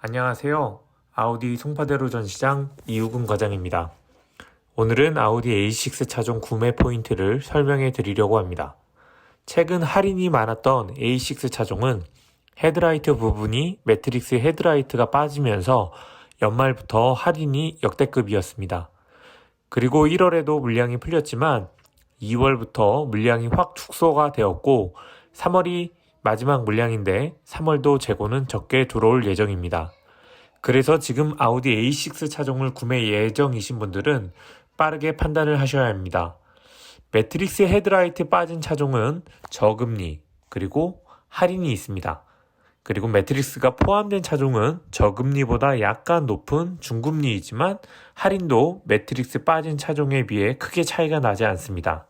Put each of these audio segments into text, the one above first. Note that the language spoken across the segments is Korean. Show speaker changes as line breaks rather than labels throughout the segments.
안녕하세요. 아우디 송파대로 전시장 이우근 과장입니다. 오늘은 아우디 A6 차종 구매 포인트를 설명해 드리려고 합니다. 최근 할인이 많았던 A6 차종은 헤드라이트 부분이 매트릭스 헤드라이트가 빠지면서 연말부터 할인이 역대급이었습니다. 그리고 1월에도 물량이 풀렸지만 2월부터 물량이 확 축소가 되었고 3월이 마지막 물량인데 3월도 재고는 적게 들어올 예정입니다. 그래서 지금 아우디 A6 차종을 구매 예정이신 분들은 빠르게 판단을 하셔야 합니다. 매트릭스 헤드라이트 빠진 차종은 저금리 그리고 할인이 있습니다. 그리고 매트릭스가 포함된 차종은 저금리보다 약간 높은 중금리이지만 할인도 매트릭스 빠진 차종에 비해 크게 차이가 나지 않습니다.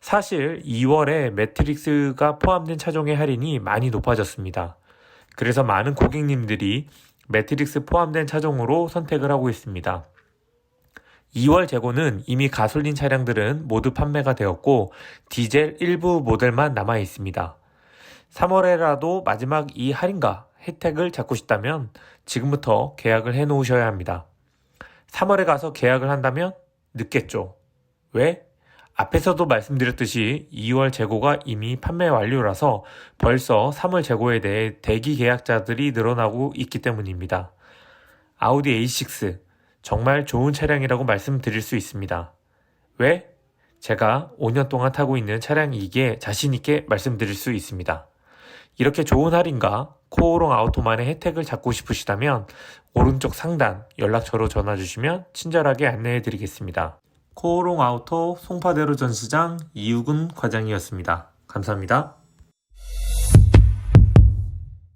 사실 2월에 매트릭스가 포함된 차종의 할인이 많이 높아졌습니다. 그래서 많은 고객님들이 매트릭스 포함된 차종으로 선택을 하고 있습니다. 2월 재고는 이미 가솔린 차량들은 모두 판매가 되었고 디젤 일부 모델만 남아 있습니다. 3월에라도 마지막 이 할인과 혜택을 잡고 싶다면 지금부터 계약을 해 놓으셔야 합니다. 3월에 가서 계약을 한다면 늦겠죠. 왜? 앞에서도 말씀드렸듯이 2월 재고가 이미 판매 완료라서 벌써 3월 재고에 대해 대기 계약자들이 늘어나고 있기 때문입니다. 아우디 A6 정말 좋은 차량이라고 말씀드릴 수 있습니다. 왜? 제가 5년 동안 타고 있는 차량이기에 자신있게 말씀드릴 수 있습니다. 이렇게 좋은 할인과 코오롱 아우토만의 혜택을 잡고 싶으시다면 오른쪽 상단 연락처로 전화 주시면 친절하게 안내해 드리겠습니다. 코오롱 아우토 송파대로 전시장 이우근 과장이었습니다. 감사합니다.